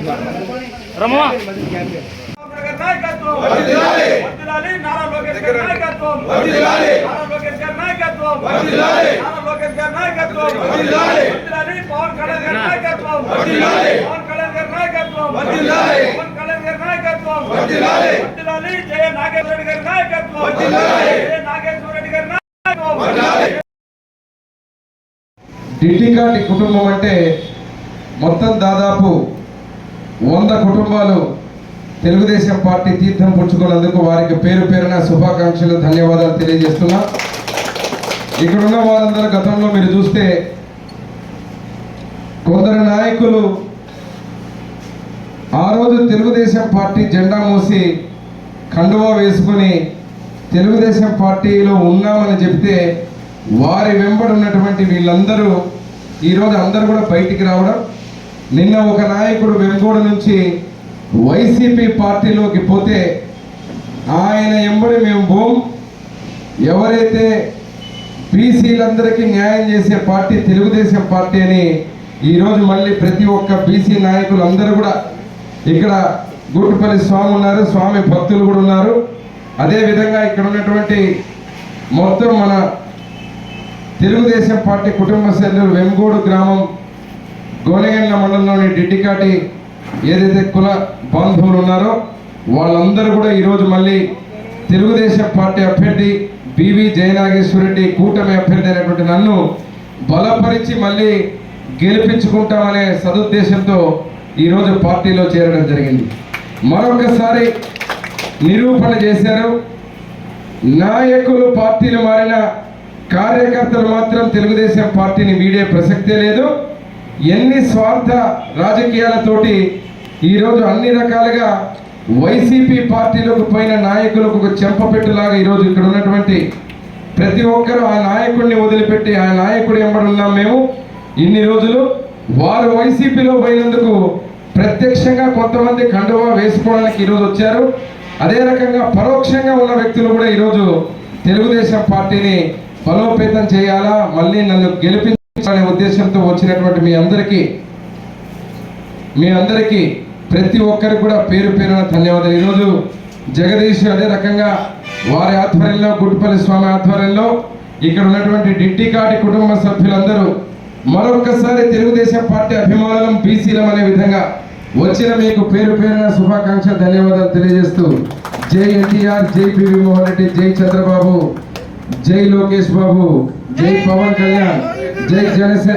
రమణ నాయకత్వం వర్ధిల్లాలి. వర్ధిల్లాలి. నారా లోకేష్ గారి నాయకత్వం వర్ధిల్లాలి. నారా లోకేష్ గారి నాయకత్వం వర్ధిల్లాలి. నారా లోకేష్ గారి నాయకత్వం వర్ధిల్లాలి. వర్ధిల్లాలి. పవన్ కళ్యాణ్ గారి నాయకత్వం వర్ధిల్లాలి. పవన్ కళ్యాణ్ గారి నాయకత్వం వర్ధిల్లాలి. పవన్ కళ్యాణ్ గారి నాయకత్వం వర్ధిల్లాలి. వర్ధిల్లాలి. జయ నాగేశ్వర రెడ్డి గారి నాయకత్వం వర్ధిల్లాలి. జయ నాగేశ్వర రెడ్డి గారి నాయకత్వం వర్ధిల్లాలి. కుటుంబం అంటే మొత్తం దాదాపు వంద కుటుంబాలు తెలుగుదేశం పార్టీ తీర్థం పుచ్చుకున్నందుకు వారికి పేరు పేరున శుభాకాంక్షలు ధన్యవాదాలు తెలియజేస్తున్నా. ఇక్కడ ఉన్న వారందరూ గతంలో మీరు చూస్తే కొందరు నాయకులు ఆ రోజు తెలుగుదేశం పార్టీ జెండా మోసి కండువా వేసుకొని తెలుగుదేశం పార్టీలో ఉన్నామని చెప్తే వారి వెంబడి ఉన్నటువంటి వీళ్ళందరూ ఈరోజు అందరూ కూడా బయటికి రావడం నిన్న ఒక నాయకుడు వెంగోడు నుంచి వైసీపీ పార్టీలోకి పోతే ఆయన ఎంబడి మేము పోం. ఎవరైతే బీసీలందరికీ న్యాయం చేసే పార్టీ తెలుగుదేశం పార్టీ అని ఈరోజు మళ్ళీ ప్రతి ఒక్క బీసీ నాయకులు అందరూ కూడా ఇక్కడ గూటుపల్లి స్వామి ఉన్నారు స్వామి భక్తులు కూడా ఉన్నారు. అదేవిధంగా ఇక్కడ ఉన్నటువంటి మొత్తం మన తెలుగుదేశం పార్టీ కుటుంబ సభ్యులు వెంగోడు గ్రామం గోలగండ్ల మండలంలోని డిడ్డికాటి ఏదైతే కుల బాంధవులు ఉన్నారో వాళ్ళందరూ కూడా ఈరోజు మళ్ళీ తెలుగుదేశం పార్టీ అభ్యర్థి బివి జయనాగేశ్వరరెడ్డి కూటమి అభ్యర్థి అయినటువంటి నన్ను బలపరిచి మళ్ళీ గెలిపించుకుంటామనే సదుద్దేశంతో ఈరోజు పార్టీలో చేరడం జరిగింది. మరొకసారి నిరూపణ చేశారు. నాయకులు పార్టీలు మారిన కార్యకర్తలు మాత్రం తెలుగుదేశం పార్టీని వీడే ప్రసక్తే లేదు. ఎన్ని స్వార్థ రాజకీయాలతోటి ఈరోజు అన్ని రకాలుగా వైసీపీ పార్టీలకు పోయిన నాయకులకు ఒక చెంపపెట్టులాగా ఈరోజు ఇక్కడ ఉన్నటువంటి ప్రతి ఒక్కరూ ఆ నాయకుడిని వదిలిపెట్టి ఆ నాయకుడు ఎంబడి ఉన్నాం మేము. ఇన్ని రోజులు వారు వైసీపీలో పోయినందుకు ప్రత్యక్షంగా కొంతమంది కండువా వేసుకోవడానికి ఈరోజు వచ్చారు. అదే రకంగా పరోక్షంగా ఉన్న వ్యక్తులు కూడా ఈరోజు తెలుగుదేశం పార్టీని బలోపేతం చేయాలా మళ్ళీ నన్ను అనే ఉద్దేశంతో వచ్చినటువంటి మీ అందరికీ మీ అందరికీ ప్రతి ఒక్కరికి కూడా పేరు పేరున ధన్యవాదాలు. ఈరోజు జగదీష్ అదే రకంగా వారి ఆధ్వర్యంలో గుట్టుపల్లి స్వామి ఆధ్వర్యంలో ఇక్కడ ఉన్నటువంటి డిట్టికాటి కుటుంబ సభ్యులందరూ మరొకసారి తెలుగుదేశం పార్టీ అభిమానులం బీసీలం అనే విధంగా వచ్చిన మీకు పేరు పేరున శుభాకాంక్షలు ధన్యవాదాలు తెలియజేస్తూ జై ఎన్టీఆర్ జై పివి మోహన్ రెడ్డి జై చంద్రబాబు జై లోకేష్ బాబు. జై పవన్ కళ్యాణ్ జై జనసేన